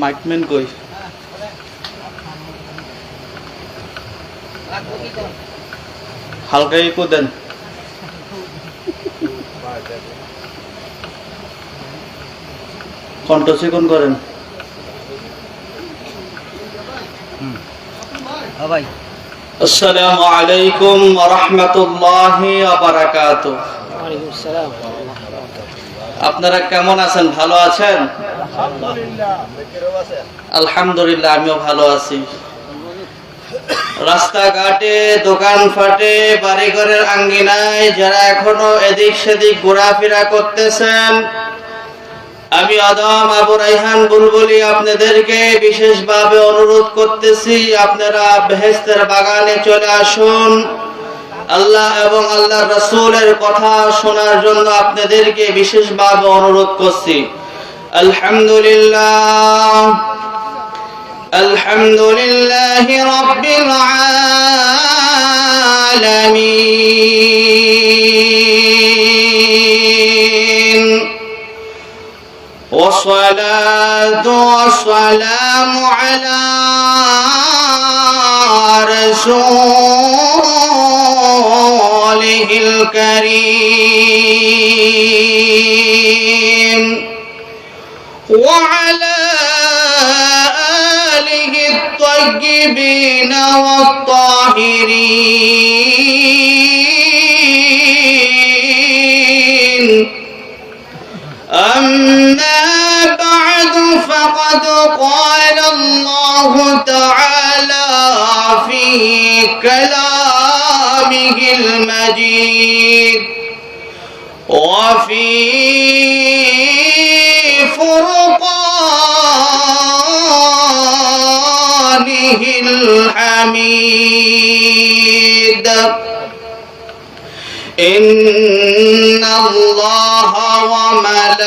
Mic man কই? হালকা eco দেন। কণ্ঠ চিকন করেন? আসসালামু আলাইকুম রাহমাতুল্লাহি আপনারা কেমন আছেন? ভালো আছেন? আলহামদুলিল্লাহ। আমিও ভালো আছি। রাস্তাঘাটে দোকান ফাটে বাড়িঘরের আঙ্গিনায় যারা এখনও এদিক সেদিক ঘোরাফেরা করতেছেন, আমি আদম আবু রাইহান বুলবুলি আপনাদেরকে বিশেষভাবে অনুরোধ করতেছি, আপনারা বেহেস্তের বাগানে চলে আসুন। আল্লাহ এবং আল্লাহ রসুলের কথা শোনার জন্য আপনাদেরকে বিশেষভাবে অনুরোধ করছি। الحمد لله الحمد لله رب العالمين. والصلاة والسلام على رسوله الكريم. الطيبين والطاهرين. أما بعد فقد قال الله تعالى في كلامه المجيد. وفي الحميد. إن الله وملائكته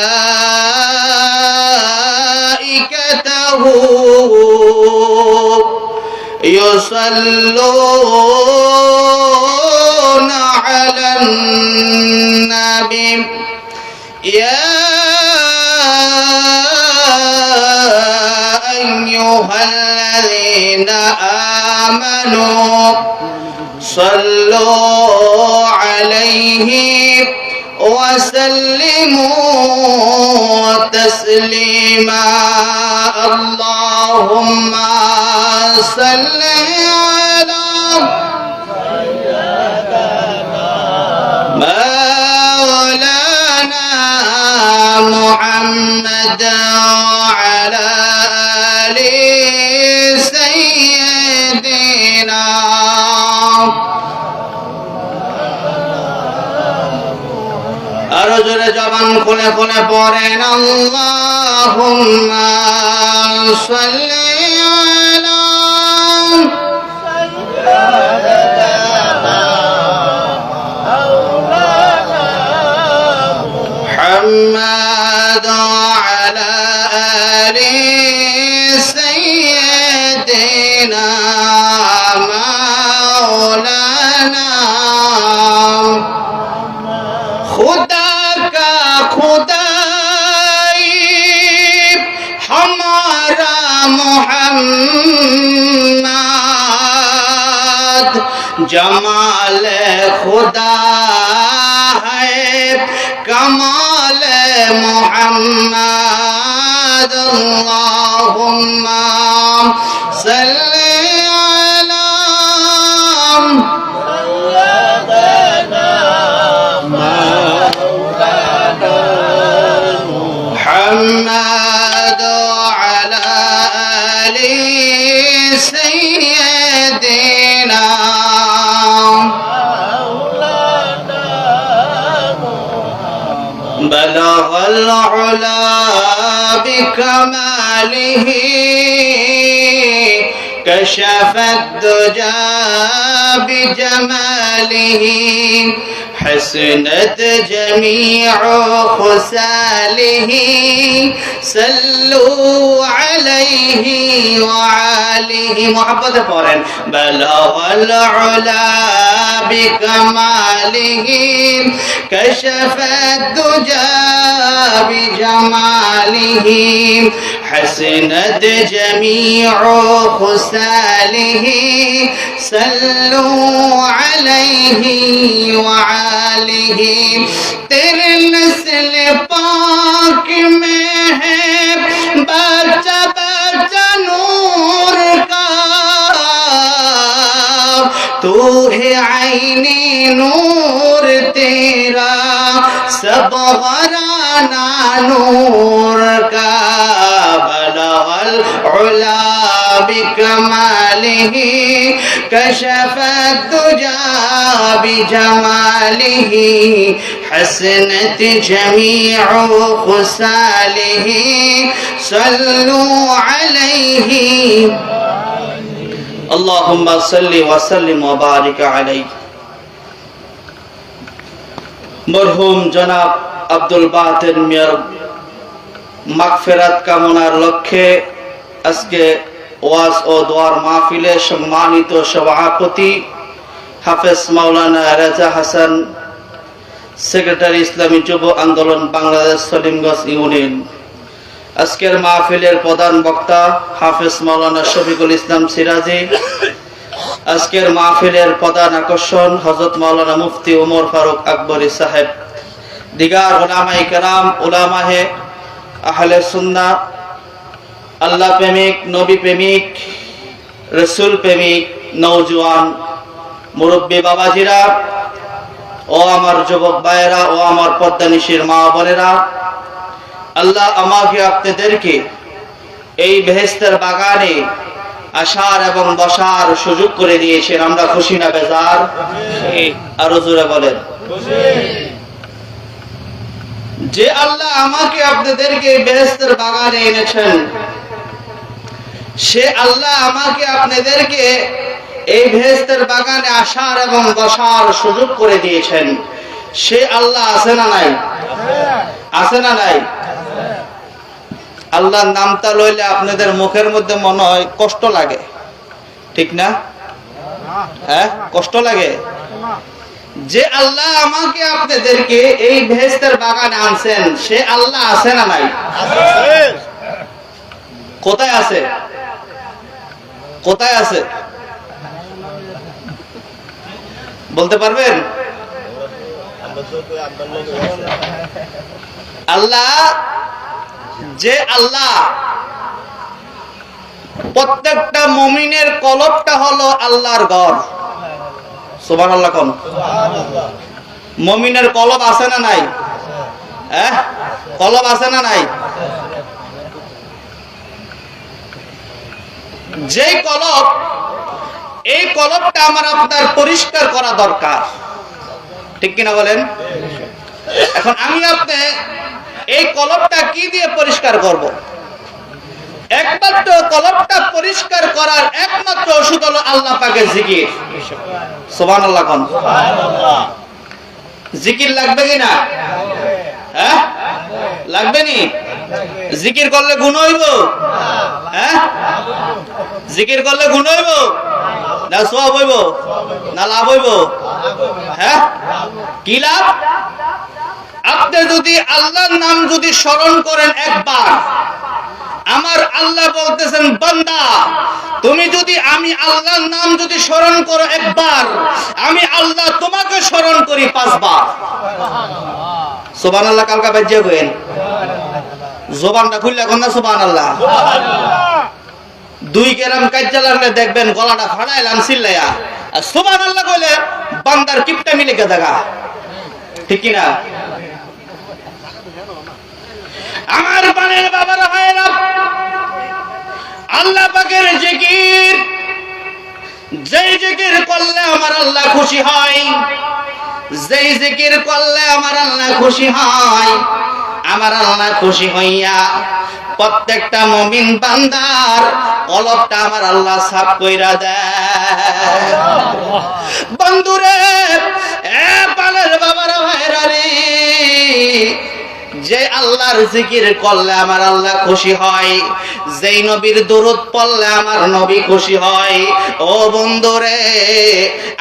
يصلون على النبي. يا أيها الذين آمنوا صلوا عليه وسلموا تسليما. اللهم صل على مولانا محمد জবান খুলে খুলে পড়েন আল্লাহুম্মা সাল্লি আলা محمد وعلى آل سيدنا مولانا মোহাম্মদ জমাল খুদা কমাল মোহাম্মদ اللهم صل العلا بكماله كشف الدجى بجماله حسنت جميع خساله. صلوا عليه وعاله محبت فورا بلغ العلا بكماله. كشف الدجى بجماله. حسنت جميع خساله. صلوا عليه وعاله वाली तेरे नस्ल पाक में है। बच्चा बच्चा नूर का। तू है आईने नूर तेरा। सब वराना नूर का। बलवल उला بكماله كشف الدجى بجماله حسنت جميع خساله صلوا عليه اللهم صل وسلم وبارك عليه মরহুম জনাব আব্দুল বাতের মিয়ার মাগফেরাত কামনার লক্ষ্যে আজকে ওয়াজ ও দোয়ার মাহফিলে সম্মানিত সভাপতি হাফেজ মাওলানা রেজা হাসান, সেক্রেটারি ইসলামী যুব আন্দোলন বাংলাদেশ সলিমগঞ্জ ইউনিয়ন। আজকের মাহফিলের প্রধান বক্তা হাফেজ মাওলানা শফিকুল ইসলাম সিরাজি। আজকের মাহফিলের প্রধান আকর্ষণ হজরত মাওলানা মুফতি উমর ফারুক আকবরী সাহেব। দিগার ওলামাই কেরাম ওলামাহে আহলে সুন্না আল্লাহ প্রেমিক, নবী প্রেমিক, রসুল প্রেমিক নৌজওয়ান মুরব্বী বাবাজিরা, ও আমার যুবক ভাইয়েরা, ও আমার পদ্মানিশীর মা বোনেরা, আল্লাহ আমাকে আপনাদেরকে এই বেহেস্তের বাগানে আসার এবং বসার সুযোগ করে দিয়েছেন। আমরা খুশি না বেজার? আরও জোরে বলেন। যে আল্লাহ আমাকে আপনাদেরকে বেহেস্তের বাগানে এনেছেন সে আল্লাহ আমাকে আপনাদেরকে এই ভেস্তের বাগানে আসার এবং বসার সুযোগ করে দিয়েছেন। সে আল্লাহ আছে না নাই? আছে না নাই? আল্লাহর নামটা লইলে আপনাদের মুখের মধ্যে মনে হয় কষ্ট লাগে। ঠিক না? হ্যাঁ? কষ্ট লাগে? যে আল্লাহ আমাকে আপনাদেরকে এই ভেস্তের বাগানে আনছেন, সে আল্লাহ আছে না নাই? কোথায় আছে? কোথায় আছে? বলতে পারবেন? আল্লাহ, যে আল্লাহ, প্রত্যেকটা মমিনের কলবটা হলো আল্লাহর ঘর। সুবান আল্লাহ কন? মমিনের কলব আছে না নাই? হ্যাঁ? কলব আছে না নাই? যেই কলব এই কলবটা আমার আপনার পরিষ্কার করা দরকার। ঠিক কিনা বলেন? এখন আমি আপনি এই কলবটা কি দিয়ে পরিষ্কার করব? একমাত্র কলবটা পরিষ্কার করার একমাত্র ওষুধ হলো আল্লাহ পাকের জিকির। সোবান আল্লাহ কন। জিকির লাগবে কি না? হ্যাঁ? লাগবে নি? জিকির করলে গুণ হইব? হ্যাঁ? জিকির করলে গুণ হইব? না সব হইব? না লাভ হইব? হ্যাঁ? কি লাভ? আপনি যদি আল্লাহর নাম যদি স্মরণ করেন একবার, আমার আল্লাহ বলতেছেন, বান্দা, তুমি যদি আমি আল্লাহর নাম যদি স্মরণ করো একবার, আমি আল্লাহ তোমাকে স্মরণ করি পাঁচবার। সোবান আল্লাহ কালকা বাজ্যে গেন জোবানটা খুললে কোন সোবান আল্লাহ দুই গ্রাম কাজ্জা লাগলে দেখবেন গলাটা ফাড়াইলাম চিল্লাইয়া আর সোবান আল্লাহ কইলে বান্দার কিপটা মিলে দেখা। ঠিক কিনা? আমার পানের বাবারা ভাইরা আল্লাহ পাকের জিকির, যেই জিকির করলে আমার আল্লাহ খুশি হয়, যেই জিকির করলে আমার আল্লাহ খুশি হয় আমার আল্লাহ খুশি হইয়া প্রত্যেকটা মমিন বান্দার কলবটা আমার আল্লাহ সাফ কইরা দেয়। বন্ধুরে, এ যে আল্লাহর জিকির করলে আমার আল্লাহ খুশি হয়, যেই নবীর দূরত পড়লে আমার নবী খুশি হয়। ও বন্ধুরে,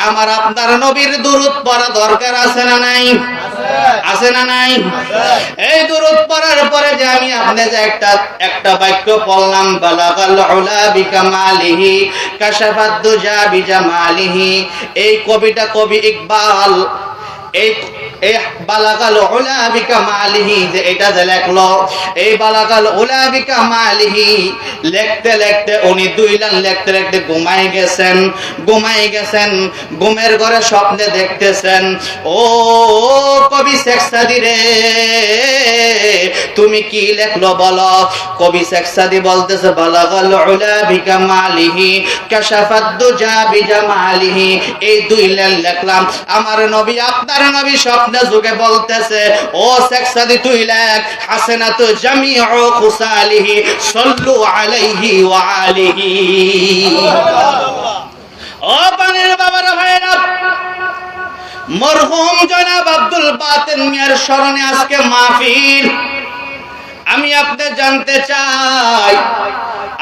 আমার আপনার নবীর দূরত পড়া দরকার আছে না নাই? আছে না নাই? এই দূরত পড়ার পরে যে আমি আপনি যে একটা একটা বাক্য পড়লাম, বালাগাল উলা বিকামালিহি, কাশাফাত দুজা বিজামালিহি, এই কবিটা কবি ইকবাল, এই যে এটা যে লেখলো এই বিকামালিহি লিখতে উনি দুই লাইন লিখতে ঘুমাই গেছেন ঘুমাই গেছেন, ঘুমের ঘরে স্বপ্নে দেখতেছেন, ও, কবি শেখ সাদি রে, তুমি কি লেখলো বলো? কবি শেখ সাদি বলতেছে, বালাগাল উলা বিকামালিহি কাশাফাত দুজা বিজামালিহি এই দুই লাইন লিখলাম, আমার নবী, আপনার নবী স্বপ্নে যুগে বলতেছে, ও শেখ সাদি, তুই লেখ, হাসনাতু জামিউ খুসালিহি সাল্লু আলাইহি ওয়া আলিহি। ও পানির বাবার ভাইরা, মরহুম জনাব আব্দুল বাতেন মিয়ার স্মরণে আজকে মাহফিল। আমি আপনি জানতে চাই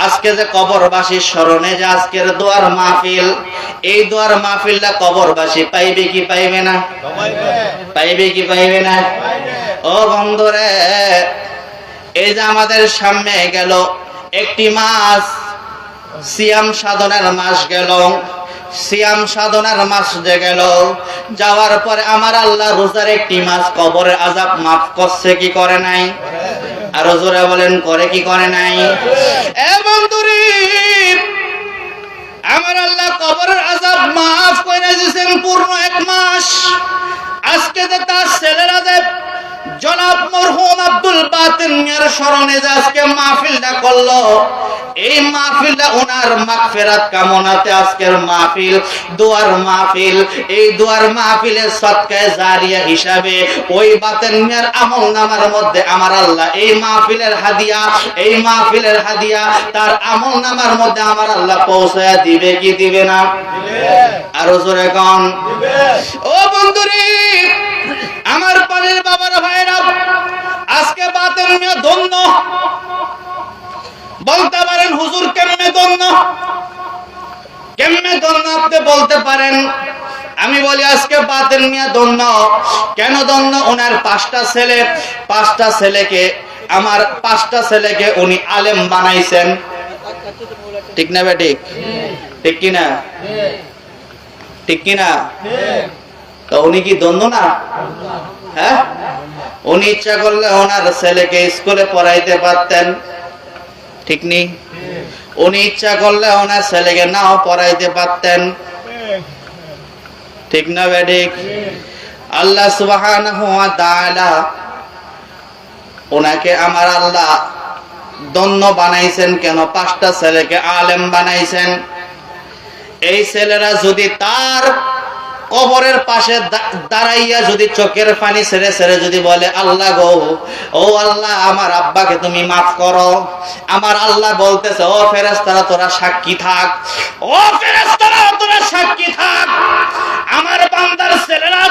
আজকে যে কবরবাসীর স্মরণে যে আজকের দোয়ার মাহফিল, এই দোয়ার মাহফিলটা কবরবাসী পাইবে কি পাইবে না? পাইবে কি পাইবে না? ও বন্ধুরে, এই যে আমাদের সামনে গেল একটি মাস, সিয়াম সাধনের মাস গেল। সিয়াম সাধনার মাস যে গেল, যাওয়ার পরে আমার আল্লাহ রোজার একটি মাস কবরের আজাব মাফ করছে, কি করে নাই? আরও জোরে বলেন, করে কি করে নাই? আমার আল্লাহ কবরের আজাব মাফ করে দিয়েছেন পূর্ণ এক মাস। আজকে যে তার ছেলেরা যে জনাব মরহুম আব্দুল বাতিন স্মরণে যে আজকে মাহফিলটা করল এই মাহফিলটা ওনার মাগফিরাত কামনাতে আজকের মাহফিল, দোয়ার মাহফিল। এই দোয়ার মাহফিলের সৎকায় জারিয়া হিসাবে ওই বাতেন মিয়ার আমল নামার মধ্যে আমার আল্লাহ, এই মাহফিলের হাদিয়া, এই মাহফিলের হাদিয়া, তার আমল নামার মধ্যে আমার আল্লাহ পৌঁছায় দিবে কি দিবে না? আরও জোরে কন। ও বন্ধুরে, আমার পানির বাবার ভাইরা, আজকে বাতেন মিয়া ধন্য। বলতে পারেন, হুজুর, কেমনে ধন্য কেমনে ধন্য আপনি বলতে পারেন? আমি বলি, আজকে বাতেন মিয়া ধন্য কেন ধন্য ওনার পাঁচটা ছেলে। পাঁচটা ছেলেকে, আমার পাঁচটা ছেলেকে উনি আলেম বানাইছেন। ঠিক না বে ঠিক ঠিক কিনা? ঠিক কিনা? তো উনি কি দ্বন্দ্ব না? হ্যাঁ? উনি ইচ্ছা করলে ওনার ছেলেকে স্কুলে পড়াইতে পারতেন। ঠিক নেই। উনি ইচ্ছা করলে ওনার ছেলেকে নাও পড়াইতে পারতেন। ঠিক না বেঠিক আল্লাহ তাআলা ওনাকে আমার আল্লাহ দন্য বানাইছেন কেন? পাঁচটা ছেলেকে আলেম বানাইছেন। এই ছেলেরা যদি তার কবরের পাশে দাঁড়াইয়া যদি চোখের পানি ছেড়ে ছেড়ে যদি বলে, আল্লাহ গো, ও আল্লাহ, আমার আব্বাকে তুমি মাফ করো। আমার আল্লাহ বলতেছে, ও ফেরেস্তারা তোরা সাক্ষী থাক। ও ফেরেস্তারা তোরা সাক্ষী থাক। আমার বান্দার ছেলেরা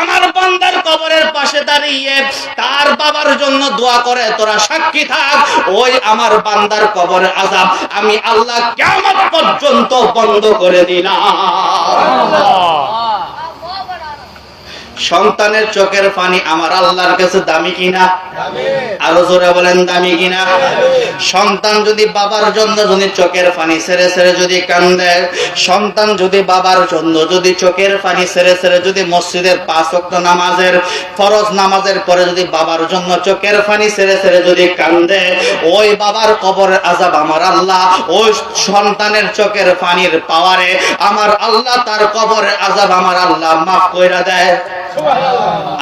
আমার বান্দার কবরের পাশে দাঁড়িয়ে তার বাবার জন্য দোয়া করে, তোরা সাক্ষী থাক। ওই আমার বান্দার কবরের আজাব আমি আল্লাহ কেমন পর্যন্ত বন্ধ করে দিলাম। সন্তানের চোখের পানি আমার আল্লাহর কাছে দামি কিনা? আরও জোরে বলেন দামি কিনা? সন্তান যদি বাবার জন্য যদি চোখের পানি ছেড়ে ছেড়ে যদি কান্দে সন্তান যদি বাবার জন্য যদি চোখের পানি ছেড়ে ছেড়ে যদি মসজিদের পাঁচ নামাজের ফরজ নামাজের পরে যদি বাবার জন্য চোখের পানি ছেড়ে ছেড়ে যদি কান্দে ওই বাবার কবরের আজাব আমার আল্লাহ ওই সন্তানের চোখের পানির পাওয়ারে আমার আল্লাহ তার কবরের আজাব আমার আল্লাহ মাফ কইরা দেয়।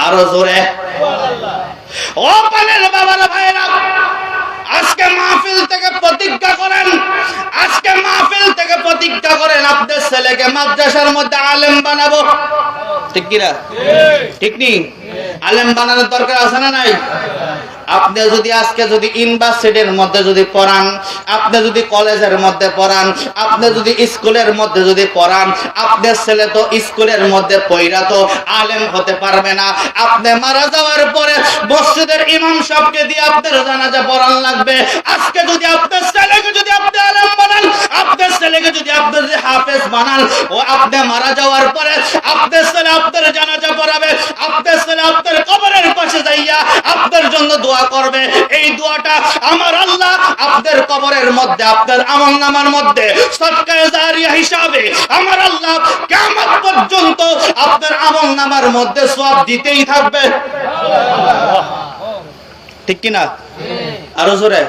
আরও জোরে। ও পানের বাবার ভাইরা আজকে মাহফিল থেকে প্রতিজ্ঞা করেন। আজকে মাহফিল থেকে প্রতিজ্ঞা করেন, আপনার ছেলেকে মাদ্রাসার মধ্যে আলেম বানাবো। ঠিক কিনা? ঠিক নি? আলেম বানানোর দরকার আছে না নাই? আপনি যদি আজকে যদি ইউনিভার্সিটির মধ্যে যদি পড়ান, আপনি যদি কলেজের মধ্যে পড়ান, আপনি যদি স্কুলের মধ্যে যদি পড়ান, আপনার ছেলে তো স্কুলের মধ্যে পইরা তো আলেম হতে পারবে না। আপনি মারা যাওয়ার পরে মসজিদের ইমাম সাহেবকে দিয়ে আপনার জানাজা পড়ান লাগবে। আজকে যদি আপনার ছেলেকে যদি আপনি আলেম বানান, আপনার ছেলেকে যদি আপনি যদি হাফেজ বানান, ও আপনি মারা যাওয়ার পরে আপনার ছেলে আপনার জানাজা পড়াবে, আপনার ছেলে আপনার কবরের পাশে যাইয়া আপনার জন্য দোয়া করবে। এই দোয়াটা আমার আল্লাহ আপনার কবরের মধ্যে, আপনার আমল নামার মধ্যে সৎকায় জারিয়া হিসাবে আমার আল্লাহ কিয়ামত পর্যন্ত আপনার আমল নামার মধ্যে সব দিতেই থাকবে। ঠিক কি না আরও জোরে।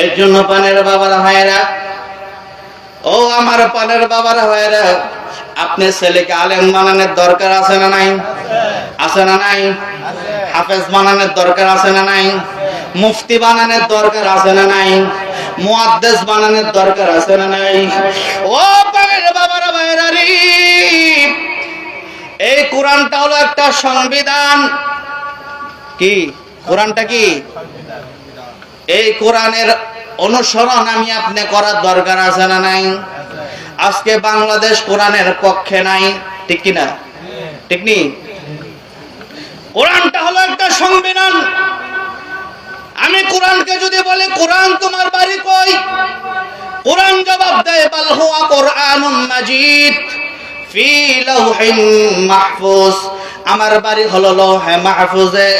এর জন্য পানের বাবারা ভাইয়েরা, ও আমার পানের বাবারা ভাইয়েরা আপনার ছেলেকে আলেম বানানোর দরকার আছে না নাই? আছে না নাই? হাফেজ বানানোর দরকার আছে না নাই? মুফতি বানানোর দরকার আছে না নাই? মুয়াদ্দেস বানানোর দরকার আছে না নাই? ও পানের বাবারা, ভাইয়েরা রে! এই কোরআনটা হলো একটা সংবিধান। কি? কোরআনটা কি? এই কোরআনের অনুসরণ আমি আপনি করার দরকার আছে না নাই? আজকে বাংলাদেশ কোরআনের পক্ষে নাই, ঠিক কি না ঠিক নি কোরআনটা হলো একটা সংবিধান আমি কোরআনকে যদি বলে, কোরআন তোমার বাড়ি কই? কোরআন জবাব দেয়, বাল হুয়া কোরআনুম মাজিদ, ফি লাউহিন মাহফুজ। আমার বাড়ি হলো লৌহে মাহফুজে।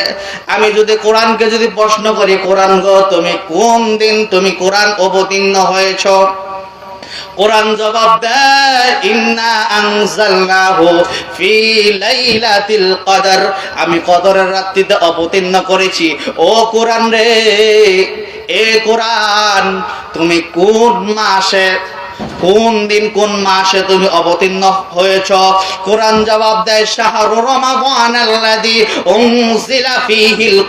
আমি যদি কোরআনকে যদি প্রশ্ন করি, কোরআন গো, তুমি কোন দিন তুমি কোরআন অবতীর্ণ হয়েছো? কোরআন জবাব দেয়, ইন্না আনজালনাহু ফি লাইলাতিল কদর। আমি কদরের রাত্রিতে অবতীর্ণ করেছি। ও কোরআন রে, এ কোরআন, তুমি কোন মাসে কোন দিন, কোন মাসে তুমি অবতীর্ণ হয়েছ? কোরআন জবাব দেয়, শাহরু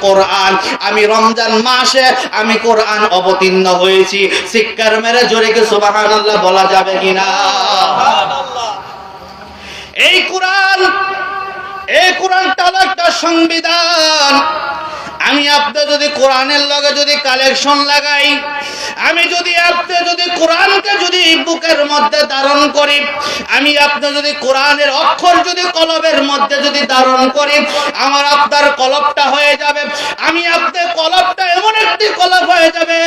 কোরআন। আমি রমজান মাসে আমি কোরআন অবতীর্ণ হয়েছি। সিক্কার মেরে জোরে কি সুবহানাল্লাহ বলা যাবে কিনা? এই কোরআন, এই কোরআনটা হলো একটা সংবিধান। আমি আপনি যদি কোরআনের লগে যদি কালেকশন লাগাই, আমি যদি আপনি যদি কোরআনকে যদি বুকের মধ্যে ধারণ করি, আমি আপনি যদি কোরআনের অক্ষর যদি কলবের মধ্যে যদি ধারণ করি, আমার আপনার কলবটা হয়ে যাবে। আমি আপনি কলবটা এমন একটি কলব হয়ে যাবে,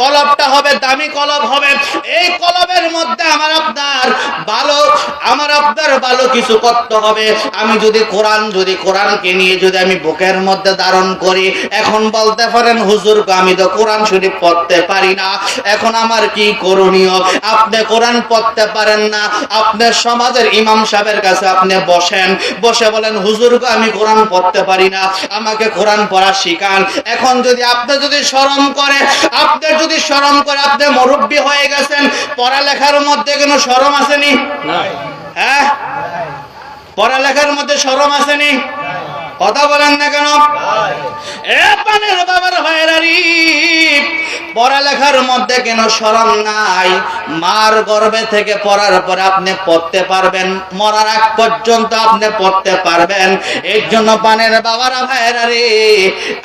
কলবটা হবে, দামি কলব হবে। এই কলবের মধ্যে আমার আপনার ভালো, আমার আপনার ভালো কিছু করতে হবে। আমি যদি কোরআন, যদি কোরআনকে নিয়ে যদি আমি বুকের মধ্যে ধারণ করি। এখন বলতে পারেন হুজুর আমি তো কোরআন শরীফ পড়তে পারি না। এখন আমার কি করণীয়? আপনি কোরআন পড়তে পারেন না। আপনার সমাজের ইমাম সাহেবের কাছে আপনি বসেন। বসে বলেন হুজুর আমি কোরআন পড়তে পারি না। আমাকে কোরআন পড়া শিখান। এখন যদি আপনি যদি শরম করে আপনি যদি শরম করে আপনি মুরব্বী হয়ে গেছেন পড়ালেখার মধ্যে কোনো শরম আসেনি? হ্যাঁ? পড়ালেখার মধ্যে শরম আসেনি? কথা বলেন না কেন? পানের বাবার ভাইরারি পড়ালেখার মধ্যে কেন শরম নাই? মার গর্ভে থেকে পড়ার পরে আপনি পড়তে পারবেন, মরার আগ পর্যন্ত আপনি পড়তে পারবেন। এর জন্য পানের বাবারা ভাইরা রে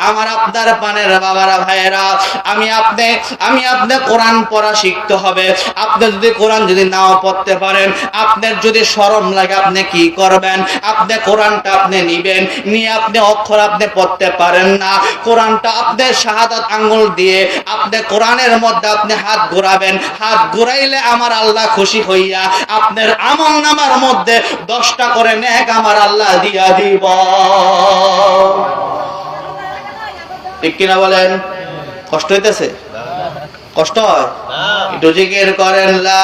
আমার আপনার পানের বাবারা ভাইরা আমি আপনি আমি আপনি কোরআন পড়া শিখতে হবে। আপনি যদি কোরআন যদি নাও পড়তে পারেন, আপনার যদি শরম লাগে আপনি কি করবেন? আপনি কোরআনটা আপনি নিবেন নিয়ে আপনি অক্ষর আপনি পড়তে পারেন না। কোরআনটা আপনি শাহাদাত আঙ্গুল দিয়ে আপনি কোরআনের মধ্যে আপনি হাত ঘোরাবেন। হাত ঘুরাইলে আমার আল্লাহ খুশি হইয়া আপনার আমল নামার মধ্যে দশটা করে নেক আমার আল্লাহ দিয়া দিব। ঠিক কিনা বলেন? কষ্ট হইতেছে? কষ্ট হয়? একটু জিকির করেন লা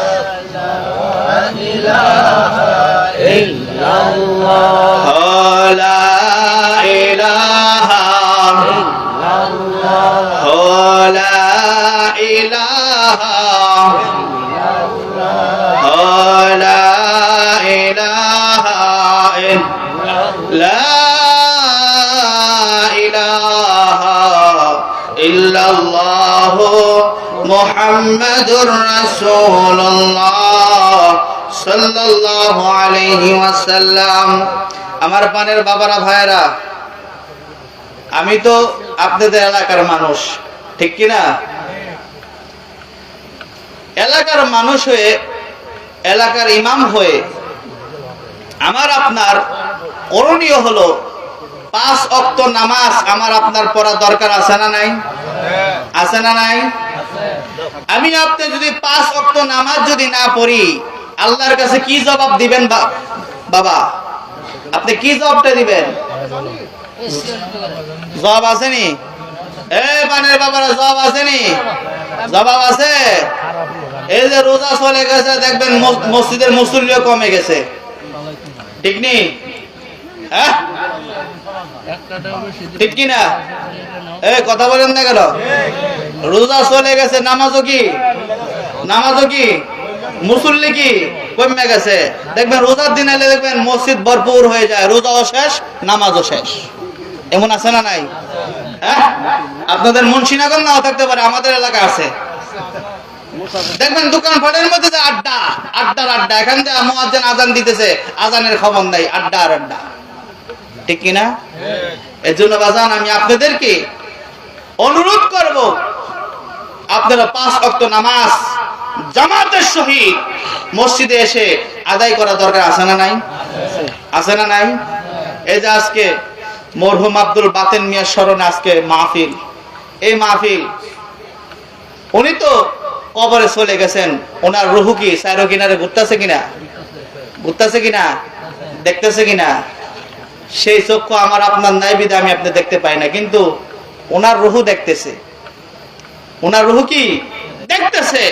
মুহাম্মাদুর রাসূলুল্লাহ সাল্লাল্লাহু আলাইহি ওয়াসাল্লাম। আমার পানের বাবারা ভাইরা আমি তো আপনাদের এলাকার মানুষ, ঠিক কি না এলাকার মানুষ হয়ে, এলাকার ইমাম হয়ে আমার আপনার করণীয় হলো পাঁচ অক্ত নামাজ আমার আপনার পড়া দরকার আছে না নাই? আছে না নাই? আমি আপনি যদি পাঁচ অক্ত নামাজ যদি না পড়ি আল্লাহর কাছে কি জবাব দিবেন বাবা? আপনি কি জবাবটা দিবেন? জবাব আসেনি এ বানের বাবারা জবাব আসেনি জবাব আছে? এই যে রোজা চলে গেছে দেখবেন মসজিদের মুসল্লিও কমে গেছে। ঠিক হ্যাঁ? ঠিক কি না এ কথা বলেন না কেন? রোজা চলে গেছে নামাজও কি? নামাজও কি? মুসল্লি কি? কমে গেছে। দেখবেন রোজার দিন এলে দেখবেন মসজিদ ভরপুর হয়ে যায় রোজাও শেষ নামাজও শেষ। এমন আছে না নাই? হ্যাঁ? আপনাদের মুন্সিনগর নাও থাকতে পারে আমাদের এলাকা আছে। দেখবেন দোকান ফাটের মধ্যে যে আড্ডা আড্ডার আড্ডা এখান থেকে মুয়াজ্জিন আজান দিতেছে আজানের খবর নাই আড্ডা আর আড্ডা। ঠিক কিনা? এর জন্য বাজান আমি আপনাদেরকে অনুরোধ করব আপনারা পাঁচ অক্ত নামাজ জামাতের সহিত মসজিদে এসে আদায় করা দরকার আছে না নাই? আছে না নাই? এই যে আজকে মরহুম আব্দুল বাতেন মিয়ার স্মরণে আজকে মাহফিল। এই মাহফিল, উনি তো কবরে চলে গেছেন। ওনার রুহু কি? সাইরো কিনারে ঘুরতেছে কিনা? ঘুরতেছে কিনা? দেখতেছে কিনা? সেই চক্ষু আমার আপনার নাই বিধে আমি আপনি দেখতে পাই না। কিন্তু ওনার রুহু দেখতেছে। ওনার রুহু কি? দেখতেছে।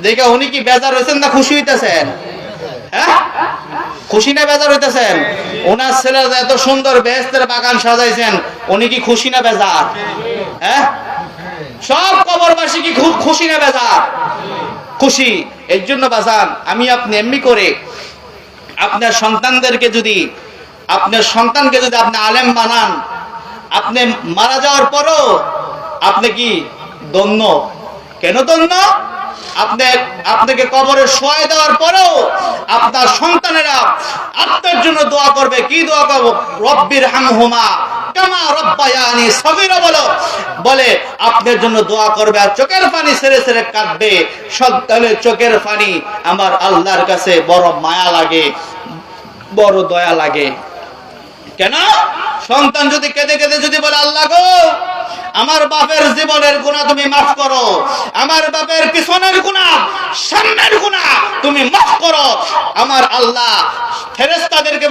দেখে উনি কি বেজার হয়েছেন না খুশি হইতেছেন? হ্যাঁ? খুশি না বেজার হইতেছেন? ওনার ছেলে এত সুন্দর বেহেস্তের বাগান সাজাইছেন, উনি কি খুশি না বেজার? হ্যাঁ? সব কবরবাসী কি খুশি না বেজার? খুশি। এর জন্য বাজান, আমি আপনি এমনি করে আপনার সন্তানদেরকে যদি, আপনার সন্তানকে যদি আপনি আলেম বানান, আপনি মারা যাওয়ার পরও আপনি কি দন্য কেন দন্য আপনি, আপনাকে কবরে দেওয়ার পরেও আপনার সন্তানেরা আপনার জন্য দোয়া করবে। কি দোয়া করব? রব্বির হামহুমা বলো। আপনার জন্য দোয়া করবে আর চোখের পানি ছেড়ে ছেড়ে কাঁদবে। সন্তানের চোখের পানি আমার আল্লাহর কাছে বড় মায়া লাগে, বড় দয়া লাগে। কেন? সন্তান যদি কেঁদে কেঁদে যদি বলে, আল্লাহ গো, আমার বাপের জীবনের গুণা তুমি মাফ করো, আমার বাপের পিছনের গুণা সামনের গুণা তুমি মাফ করো। আমার আল্লাহ ফেরেস্তাদেরকে